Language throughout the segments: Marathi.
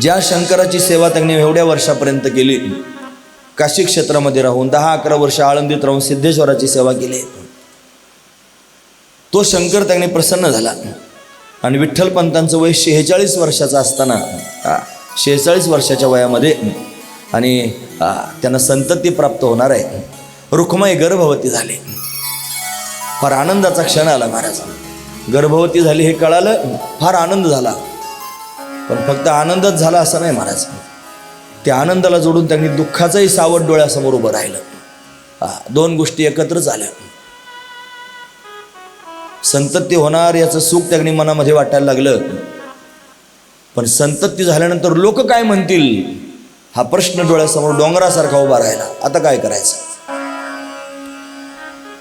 ज्या शंकराची सेवा त्यांनी एवढ्या वर्षापर्यंत केली काशी क्षेत्रामध्ये राहून दहा अकरा वर्ष आळंदीत राहून सिद्धेश्वराची सेवा केली. तो शंकर त्यांनी प्रसन्न झाला. आणि विठ्ठलपंतांचं वय शेहेचाळीस वर्षाचं असताना शेहेचाळीस वर्षाच्या वयामध्ये आणि त्यांना संतती प्राप्त होणार आहे. रुक्माई गर्भवती झाली. फार आनंदाचा क्षण आला महाराज. गर्भवती झाली हे कळालं फार आनंद झाला. पण फक्त आनंदच झाला असं नाही महाराज त्या आनंदाला जोडून त्यांनी दुःखाचंही सावट डोळ्यासमोर उभं राहिलं. हा, दोन गोष्टी एकत्र झाल्या. संतती होणार याचं सुख त्यांनी मनामध्ये वाटायला लागलं. पण संतती झाल्यानंतर लोक काय म्हणतील? हा प्रश्न डोळ्यासमोर डोंगरासारखा उभा राहिला. आता काय करायचं?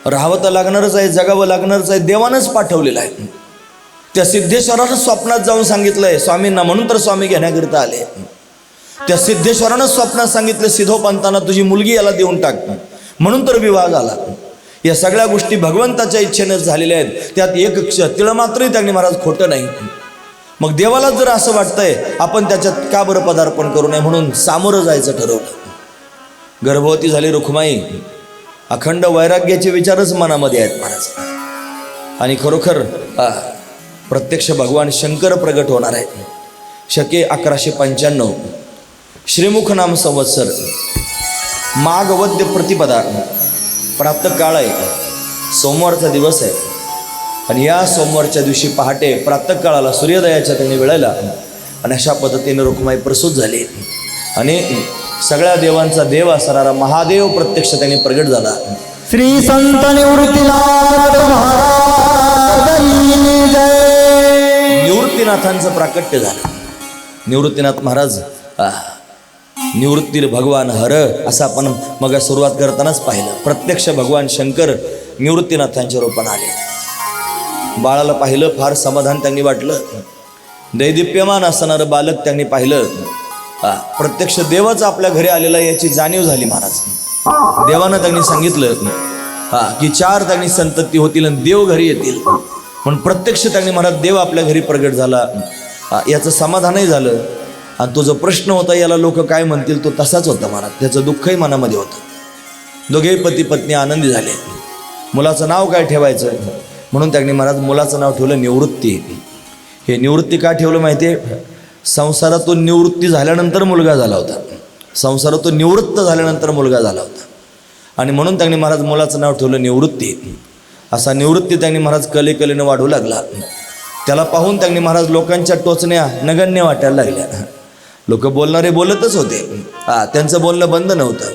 राहावं तर लागणारच आहे जगावं लागणारच आहे देवानंच पाठवलेलं आहे. त्या सिद्धेश्वरानं स्वप्नात जाऊन सांगितलंय स्वामींना म्हणून तर स्वामी घेण्याकरिता आले. त्या सिद्धेश्वरानं स्वप्नात सांगितलं सिद्धोपंतांना तुझी मुलगी याला देऊन टाक. म्हणून तर विवाह झाला. या सगळ्या गोष्टी भगवंताच्या इच्छेने झालेल्या आहेत. त्यात एक क्ष मात्रही त्यांनी महाराज खोटं नाही. मग देवाला जर असं वाटतंय आपण त्याच्यात का बरं पदार्पण करू नये म्हणून सामोरं जायचं ठरवलं. गर्भवती झाली रुखमाई. अखंड वैराग्याचे विचारच मनामध्ये आहेत महाराज. आणि खरोखर आ, प्रत्यक्ष भगवान शंकर प्रगट होणार आहे. शके अकराशे पंच्याण्णव. श्रीमुख नाम संवत्सर. माघवद्य प्रतिपदा. प्राप्त काळ आहे. सोमवारचा दिवस आहे. आणि या सोमवारच्या दिवशी पहाटे प्रातकाळाला सूर्योदयाच्या त्यांनी वेळेला आणि अशा पद्धतीने रुक्माई प्रसूत झाली. आणि सगळ्या देवांचा देव असणारा महादेव प्रत्यक्ष त्यांनी प्रगट झाला. श्री संत निवृत्ती महाराज जय. निवृत्तीनाथांचं प्राकट्य झालं. निवृत्तीनाथ महाराज आ, निवृत्तीर भगवान हर असं आपण मग सुरुवात करतानाच पाहिलं. प्रत्यक्ष भगवान शंकर निवृत्तीनाथांच्या रूपानं आले. बाळाला पाहिलं फार समाधान त्यांनी वाटलं. दैदिप्यमान असणारं बालक त्यांनी पाहिलं. प्रत्यक्ष देवच आपल्या घरी आलेला याची जाणीव झाली महाराज. देवानं त्यांनी सांगितलं हा की चार त्यांनी संतती होतील आणि देव घरी येतील. पण प्रत्यक्ष त्यांनी महाराज देव आपल्या घरी प्रगट झाला. याचं समाधानही झालं. आणि तो जो प्रश्न होता याला लोक काय म्हणतील तो तसाच होता महाराज त्याचं दुःखही मनामध्ये होतं. दोघेही पती पत्नी आनंदी झाले. मुलाचं नाव काय ठेवायचं? म्हणून त्यांनी महाराज मुलाचं नाव ठेवलं निवृत्ती. हे निवृत्ती का ठेवलं माहिती आहे? संसारातून निवृत्ती झाल्यानंतर मुलगा झाला होता. संसारातून निवृत्त झाल्यानंतर मुलगा झाला होता. आणि म्हणून त्यांनी महाराज मुलाचं नाव ठेवलं निवृत्ती. असा निवृत्ती त्यांनी महाराज कलेकलेनं वाढू लागला. त्याला पाहून त्यांनी महाराज लोकांच्या टोचण्या नगण्य वाटायला लागल्या. लोक बोलणारे बोलतच होते. हा त्यांचं बोलणं बंद नव्हतं.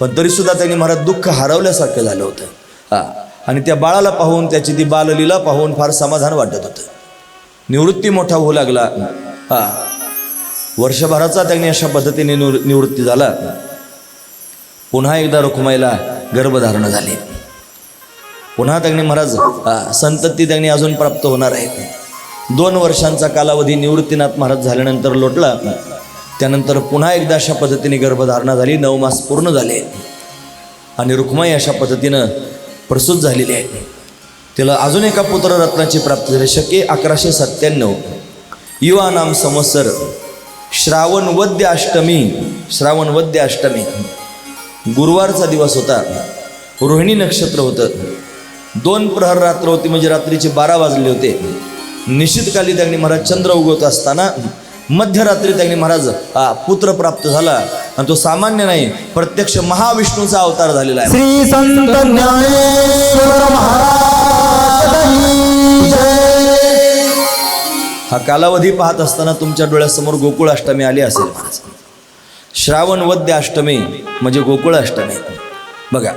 पण तरीसुद्धा त्यांनी महाराज दुःख हरवल्यासारखं झालं होतं. हा आणि त्या बाळाला पाहून त्याची ती बाललीला पाहून फार समाधान वाटत होतं. निवृत्ती मोठा होऊ लागला. हा वर्षभराचा त्यांनी अशा पद्धतीने निवृ निवृत्ती झाला. पुन्हा एकदा रुखमाईला गर्भधारणा झाली. पुन्हा त्यांनी महाराज संतती त्यांनी अजून प्राप्त होणार आहे. दोन वर्षांचा कालावधी निवृत्तीनाथ महाराज झाल्यानंतर लोटला. त्यानंतर पुन्हा एकदा अशा पद्धतीने गर्भधारणा झाली नऊ मास पूर्ण झाले. आणि रुक्माई अशा पद्धतीनं प्रसूत झालेली आहे. तिला अजून एका पुत्ररत्नाची प्राप्ती झाली शके अकराशे सत्त्याण्णव. युवा नाम संवत्सर श्रावण वद्य अष्टमी श्रावण वद्य अष्टमी. गुरुवारचा दिवस होता. रोहिणी नक्षत्र होतं. दोन प्रहर रात्र होती म्हणजे रात्रीचे बारा वाजले होते. निश्चितकाली त्यांनी महाराज चंद्र उगवत असताना मध्यरात्री त्यांनी महाराज पुत्र प्राप्त झाला. आणि तो सामान्य नाही प्रत्यक्ष महाविष्णूचा अवतार झालेला आहे. श्री संत हा कालावधी पाहत असताना तुमच्या डोळ्यासमोर गोकुळ अष्टमी आली असेल श्रावण वद्य अष्टमी म्हणजे गोकुळ अष्टमी. बघा.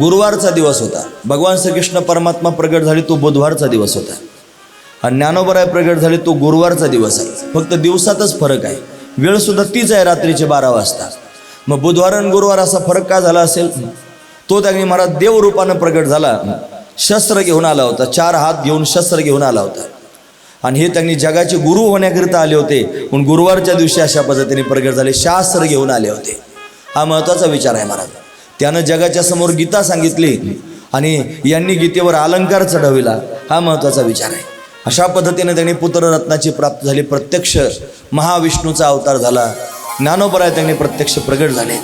गुरुवारचा दिवस होता. भगवान श्रीकृष्ण परमात्मा प्रगट झाले तो बुधवारचा दिवस होता. आणि ज्ञानोबराय प्रगट झाले तो गुरुवारचा दिवस आहे. फक्त दिवसातच फरक आहे. वेळसुद्धा तीच आहे रात्रीचे बारा वाजता. मग बुधवार आणि गुरुवार असा फरक का झाला असेल? तो त्यांनी मला देवरूपानं प्रगट झाला. शस्त्र घेऊन आला होता. चार हात घेऊन शस्त्र घेऊन आला होता. आणि हे त्यांनी जगाचे गुरु होण्याकरिता आले होते. पण गुरुवारच्या दिवशी अशा पद्धतीने प्रगट झाले शास्त्र घेऊन आले होते. हा महत्त्वाचा विचार आहे महाराज त्यानं जगाच्या समोर गीता सांगितली आणि यांनी गीतेवर अलंकार चढविला. हा महत्त्वाचा विचार आहे. अशा पद्धतीने त्यांनी पुत्ररत्नाची प्राप्त झाली. प्रत्यक्ष महाविष्णूचा अवतार झाला. ज्ञानोपराय त्यांनी प्रत्यक्ष प्रगट झाले.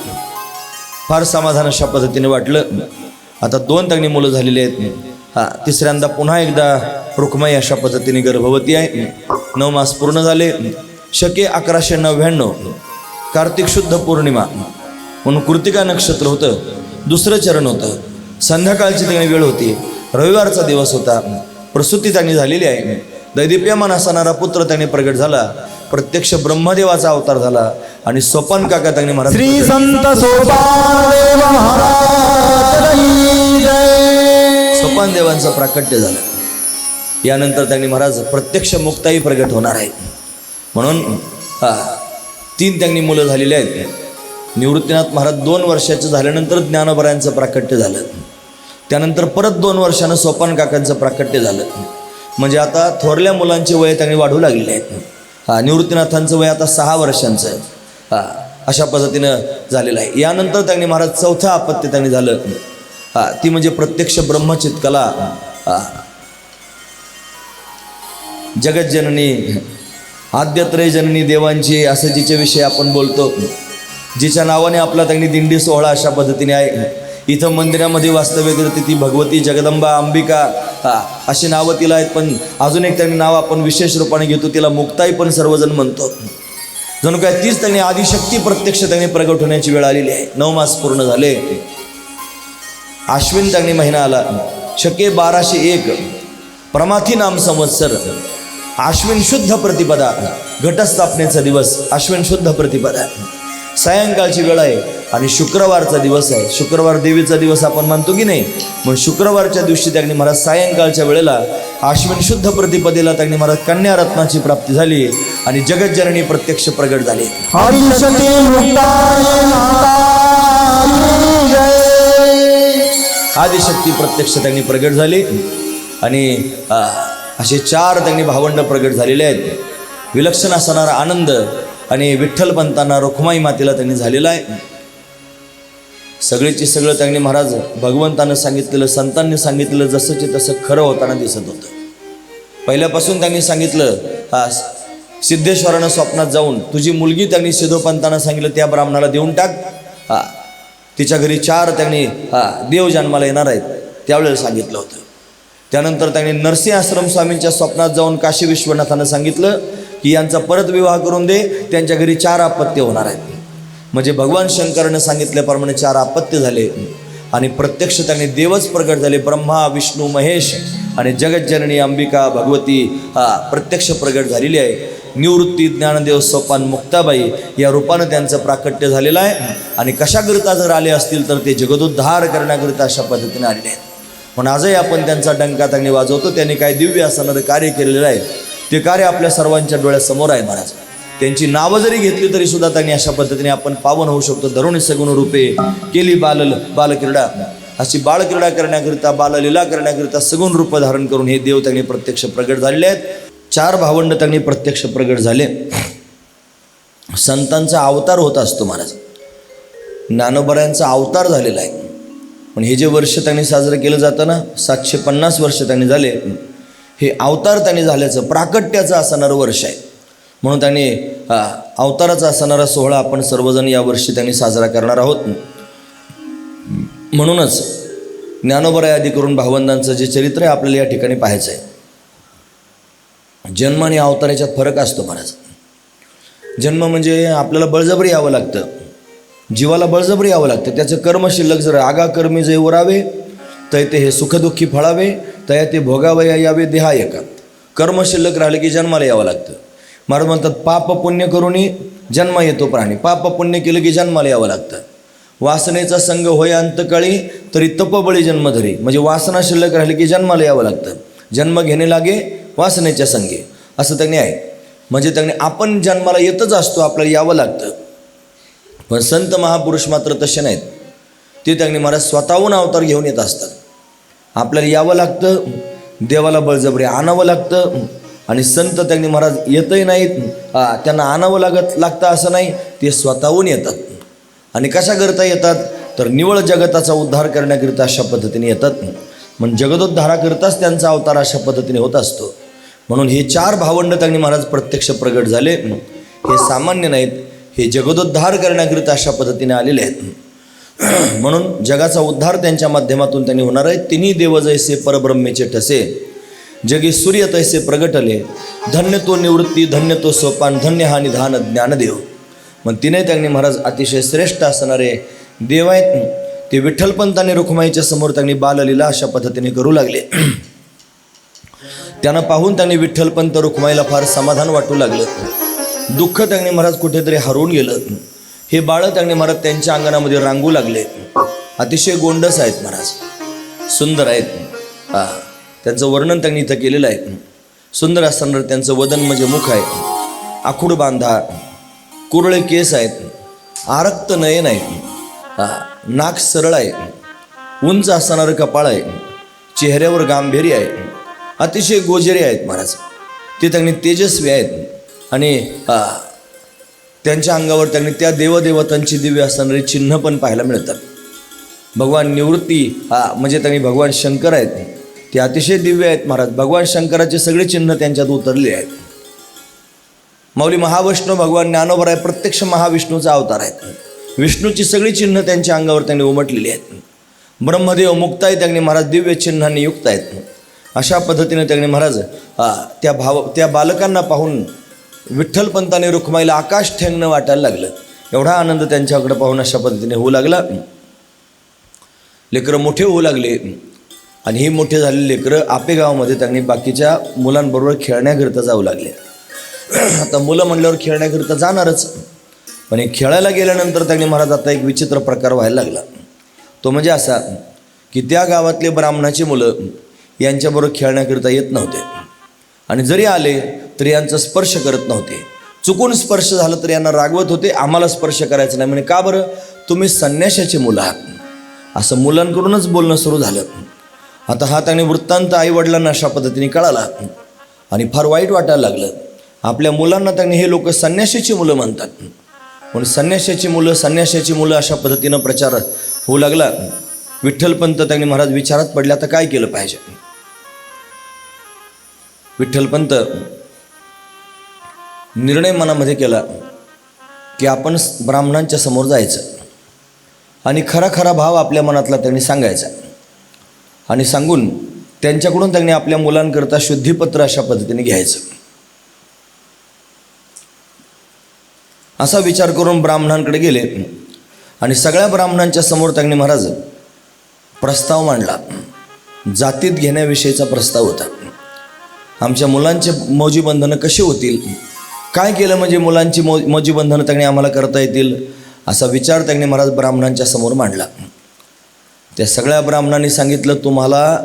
फार समाधान अशा पद्धतीने वाटलं. आता दोन त्यांनी मुलं झालेली आहेत. हा तिसऱ्यांदा पुन्हा एकदा रुक्माई अशा पद्धतीने गर्भवती आहे. नऊ मास पूर्ण झाले. शके अकराशे नव्याण्णव. कार्तिक शुद्ध पौर्णिमा. म्हणून कृतिका नक्षत्र होतं दुसरं चरण होतं. संध्याकाळची त्यांनी वेळ होती. रविवारचा दिवस होता. प्रसूती त्यांनी झालेली आहे. दैदिप्यमान असणारा पुत्र त्यांनी प्रगट झाला. प्रत्यक्ष ब्रह्मदेवाचा अवतार झाला. आणि सोपान काका त्यांनी महाराज श्री संत सोपान देवांचं प्राकट्य झालं. यानंतर त्यांनी महाराज प्रत्यक्ष मुक्ताई प्रगट होणार आहे म्हणून तीन त्यांनी मुलं झालेली आहेत. निवृत्तीनाथ महाराज दोन वर्षाचे झाल्यानंतर ज्ञानोबरायांचं प्राकट्य झालं. त्यानंतर परत दोन वर्षानं सोपान काकांचं प्राकट्य झालं. म्हणजे आता थोरल्या मुलांचे वय त्यांनी वाढू लागलेले आहेत हा निवृत्तीनाथांचं वय आता सहा वर्षांचं आहे. हा अशा पद्धतीनं झालेलं आहे. यानंतर त्यांनी महाराज चौथं आपत्य त्यांनी झालं. हा ती म्हणजे प्रत्यक्ष ब्रह्मचितकला. जगज्जननी आद्यत्रय जननी देवांची असं जिच्याविषयी आपण बोलतो. जिच्या नावाने आपला त्यांनी दिंडी सोहळा अशा पद्धतीने आहे. इथं मंदिरामध्ये वास्तव्य करते ती भगवती जगदंबा अंबिका अशी नावं तिला आहेत पण अजून एक त्यांनी नाव आपण विशेष रूपाने घेतो तिला मुक्ताई पण सर्वजण म्हणतो. जणू काय तीच त्यांनी आदिशक्ती प्रत्यक्ष त्यांनी प्रगट होण्याची वेळ आलेली आहे. नऊ मास पूर्ण झाले. आश्विन त्यांनी महिना आला. शके बाराशे एक. प्रमाथी नाम संवत्सर. आश्विन शुद्ध प्रतिपदा. घटस्थापनेचा दिवस. आश्विन शुद्ध प्रतिपदा. सायंकाळची वेळ आहे आणि शुक्रवारचा दिवस आहे. शुक्रवार देवीचा दिवस आपण मानतो की नाही? मग शुक्रवारच्या दिवशी त्यांनी महाराज सायंकाळच्या वेळेला आश्विन शुद्ध प्रतिपदेला त्यांनी महाराज कन्या रत्नाची प्राप्ती झाली आणि जगज्जननी प्रत्यक्ष प्रगट झाली. आदिशक्ती प्रत्यक्ष त्यांनी प्रगट झाली आणि असे चार त्यांनी भावंड प्रगट झालेले आहेत. विलक्षण असणारा आनंद आणि विठ्ठल पंतांना रुखमाई मातेला त्यांनी झालेला आहे. सगळेची सगळं त्यांनी महाराज भगवंतानं सांगितलेलं संतांनी सांगितलेलं जसंचे तसं खरं होताना दिसत होतं. पहिल्यापासून त्यांनी सांगितलं हा सिद्धेश्वरानं स्वप्नात जाऊन तुझी मुलगी त्यांनी सिद्धोपंतानं सांगितलं त्या ब्राह्मणाला देऊन टाक. हा तिच्या घरी चार त्यांनी हा देव जन्माला येणार आहेत त्यावेळेला सांगितलं होतं. त्यानंतर त्यांनी नरसिंह आश्रम स्वामींच्या स्वप्नात जाऊन काशी विश्वनाथानं सांगितलं की यांचा परत विवाह करून दे त्यांच्या घरी चार आपत्य होणार आहेत. म्हणजे भगवान शंकरनं सांगितल्याप्रमाणे चार आपत्य झाले. आणि प्रत्यक्ष त्यांनी देवच प्रगट झाले ब्रह्मा विष्णू महेश आणि जगज्जननी अंबिका भगवती हा प्रत्यक्ष प्रगट झालेली आहे. निवृत्ती ज्ञानदेव सोपान मुक्ताबाई या रूपानं त्यांचं प्राकट्य झालेलं आहे. आणि कशाकरिता जर आले असतील तर ते जगदोद्धार करण्याकरिता अशा पद्धतीने आलेले आहेत. पण आजही आपण त्यांचा डंका त्यांनी वाजवतो. त्यांनी काय दिव्य असणारं कार्य केलेलं आहे. ते कार्य आपल्या सर्वांच्या डोळ्यासमोर आहे महाराज. त्यांची नावं जरी घेतली तरी सुद्धा त्यांनी अशा पद्धतीने आपण पावन होऊ शकतो. धरुणी सगुण रूपे केली बाल बालक्रीडा. अशी बालक्रीडा करण्याकरिता बाललीला करण्याकरिता सगुण रूप धारण करून हे देव त्यांनी प्रत्यक्ष प्रगट झालेले आहेत. चार भावंड त्यांनी प्रत्यक्ष प्रगट झाले. संतांचा अवतार होत असतो महाराज. ज्ञानोबऱ्यांचा अवतार झालेला आहे. पण हे जे वर्ष त्यांनी साजरं केलं जातं ना सातशे पन्नास वर्ष त्यांनी झाले. हे अवतार त्याने झाल्याचं प्राकट्याचं असणारं वर्ष आहे. म्हणून त्याने अवताराचा असणारा सोहळा आपण सर्वजण यावर्षी त्यांनी साजरा करणार आहोत. म्हणूनच ज्ञानोबराय आदी करून भावंदांचं जे चरित्र आहे आपल्याला या ठिकाणी पाहायचं आहे. जन्म आणि अवतार याच्यात फरक असतो महाराज जन्म म्हणजे आपल्याला बळजबरी यावं लागतं. जीवाला बळजबरी यावं लागतं. त्याचं कर्म शिल्लक जर आगा कर्मी जे उरावे तैते ते हे सुखदुःखी फळावे तया ते भोगावया यावे देहायकात कर्म शिल्लक राहिले की जन्माला यावं लागतं. महाराज म्हणतात पाप पुण्य करूनही जन्म येतो प्राणी. पाप पुण्य केलं की जन्माला यावं लागतं. वासनेचा संघ होय अंतकाळी तरी तपबळी जन्म धरी. म्हणजे वासना शिल्लक राहिली की जन्माला यावं लागतं. जन्म घेणे लागे वासनेच्या संघे असं त्यांनी आहे. म्हणजे त्यांनी आपण जन्माला येतच असतो आपल्याला यावं लागतं. पण संत महापुरुष मात्र तसे नाहीत. ते त्यांनी महाराज स्वतःहून अवतार घेऊन येत असतात. आपल्याला यावं लागतं देवाला बळजबरी आणावं लागतं आणि संत त्यांनी महाराज येतही नाहीत. त्यांना आणावं लागत लागतं असं नाही ते स्वतःहून येतात. आणि कशा करता येतात? तर निवळ जगताचा उद्धार करण्याकरिता अशा पद्धतीने येतात. मग जगदोद्धाराकरिताच त्यांचा अवतार अशा पद्धतीने होत असतो. म्हणून हे चार भावंड त्यांनी महाराज प्रत्यक्ष प्रगट झाले. हे सामान्य नाहीत हे जगदोद्धार करण्याकरिता अशा पद्धतीने आलेले आहेत. म्हणून जगाचा उद्धार त्यांच्या माध्यमातून त्यांनी होणार आहे. तिन्ही देव जैसे परब्रह्मेचे ठसे जगी सूर्य तैसे प्रगटले धन्य तो निवृत्ती धन्य तो सोपान धन्य हा निधान ज्ञानदेव. मग तिने त्यांनी महाराज अतिशय श्रेष्ठ असणारे देव आहेत. ते विठ्ठलपंतांनी रुक्माईच्या समोर त्यांनी बाललीला अशा पद्धतीने करू लागले. त्यांना पाहून त्यांनी विठ्ठलपंत रुक्माईला फार समाधान वाटू लागलं. दुःख त्यांनी महाराज कुठेतरी हरवून गेलं. हे बाळं त्यांनी महाराज त्यांच्या अंगणामध्ये रांगू लागले. अतिशय गोंडस आहेत महाराज. सुंदर आहेत. हा त्यांचं वर्णन त्यांनी इथं केलेलं आहे. सुंदर असताना त्यांचं वदन म्हणजे मुख आहे. आखूड बांधा कुरळे केस आहेत. आरक्त नयन आहे. नाक सरळ आहे. उंच असणारं कपाळ आहे. चेहऱ्यावर गांभीर्य आहे. अतिशय गोजेरे आहेत महाराज. ते त्यांनी तेजस्वी आहेत. आणि त्यांच्या अंगावर त्यांनी त्या देवदेवतांची दिव्य असणारी चिन्ह पण पाहायला मिळतात. भगवान निवृत्ती हा म्हणजे त्यांनी भगवान शंकर आहेत. ते अतिशय दिव्य आहेत महाराज. भगवान शंकराचे सगळे चिन्ह त्यांच्यात उतरले आहेत. माऊली महावैष्णव भगवान ज्ञानोबर आहे प्रत्यक्ष महाविष्णूचा अवतार आहेत. विष्णूची सगळी चिन्ह त्यांच्या अंगावर त्यांनी उमटलेली आहेत. ब्रह्मदेव मुक्ताही त्यांनी महाराज दिव्य चिन्हांनी युक्त आहेत. अशा पद्धतीने त्यांनी महाराज त्या भाव त्या बालकांना पाहून विठ्ठलपंताने रुखमाईला आकाश ठेंगणं वाटायला लागलं. एवढा आनंद त्यांच्याकडे पाहून अशा पद्धतीने होऊ लागला. लेकरं मोठे होऊ लागले. आणि ही मोठे झालेले लेकरं आपे गावामध्ये त्यांनी बाकीच्या मुलांबरोबर खेळण्याकरिता जाऊ लागले. आता मुलं म्हणल्यावर खेळण्याकरिता जाणारच. पण हे खेळायला गेल्यानंतर त्यांनी महाराज आता एक विचित्र प्रकार व्हायला लागला. तो म्हणजे असा की त्या गावातले ब्राह्मणाची मुलं यांच्याबरोबर खेळण्याकरिता येत नव्हते. आणि जरी आले तरी यांचा स्पर्श करत नव्हते. चुकून स्पर्श झाला तर यांना रागवत होते आम्हाला स्पर्श करायचा नाही. म्हणजे का बरं? तुम्ही संन्याशाचे मुलं आहात. असं मुलांकडूनच बोलणं सुरू झालं. आता हा त्याने वृत्तांत आईवडिलांना अशा पद्धतीने कळाला. आणि फार वाईट वाटायला लागलं. आपल्या मुलांना त्यांनी हे लोक संन्याशाची मुलं म्हणतात. म्हणून संन्याशाची मुलं संन्याशाची मुलं अशा पद्धतीनं प्रचार होऊ लागला. विठ्ठलपंत त्यांनी महाराज विचारात पडले आता काय केलं पाहिजे? विठ्ठलपंत निर्णय मनामध्ये केला की आपण ब्राह्मणांच्या समोर जायचं आणि खरा खरा भाव आपल्या मनातला त्यांनी सांगायचा. आणि सांगून त्यांच्याकडून त्यांनी आपल्या मुलांकरता शुद्धीपत्र अशा पद्धतीने घ्यायचं. असा विचार करून ब्राह्मणांकडे गेले आणि सगळ्या ब्राह्मणांच्या समोर त्यांनी महाराज प्रस्ताव मांडला. जातीत घेण्याविषयीचा प्रस्ताव होता. आमच्या मुलांचे मौजी बंधनं कशी होतील? काय केलं म्हणजे मुलांची मौ मौजी बंधनं त्यांनी आम्हाला करता येतील? असा विचार त्यांनी महाराज ब्राह्मणांच्या समोर मांडला. त्या सगळ्या ब्राह्मणांनी सांगितलं तुम्हाला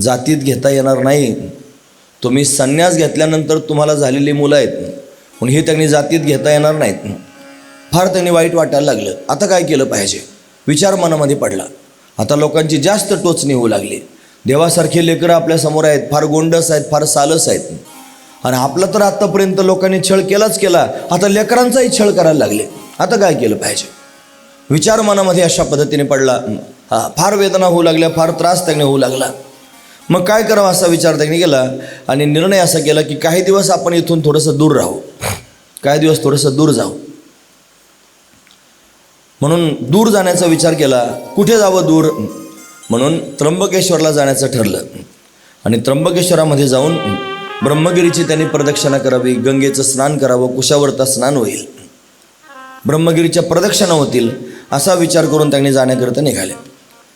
जातीत घेता येणार नाही. तुम्ही संन्यास घेतल्यानंतर तुम्हाला झालेली मुलं आहेत. म्हणून हे त्यांनी जातीत घेता येणार नाहीत. फार त्यांनी वाईट वाटायला लागलं. आता काय केलं पाहिजे? विचार मनामध्ये पडला. आता लोकांची जास्त टोचणी होऊ लागली. देवासारखे लेकरं आपल्यासमोर आहेत फार गोंडस आहेत फार सालस आहेत. आणि आपला तर आत्तापर्यंत लोकांनी छळ केलाच केला आता लेकरांचाही छळ करायला लागले. आता काय केलं पाहिजे? विचार मनामध्ये अशा पद्धतीने पडला. हा फार वेदना होऊ लागल्या फार त्रास त्याने होऊ लागला. मग काय करावं असा विचार त्यांनी केला? आणि निर्णय असा केला की काही दिवस आपण इथून थोडंसं दूर राहू. काही दिवस थोडंसं दूर जाऊ. म्हणून दूर जाण्याचा विचार केला. कुठे जावं दूर? म्हणून त्र्यंबकेश्वरला जाण्याचं ठरलं. आणि त्र्यंबकेश्वरामध्ये जाऊन ब्रह्मगिरीची त्यांनी प्रदक्षिणा करावी गंगेचं स्नान करावं कुशावरता स्नान होईल. ब्रह्मगिरीच्या प्रदक्षिणा होतील असा विचार करून त्यांनी जाण्याकरिता निघाले.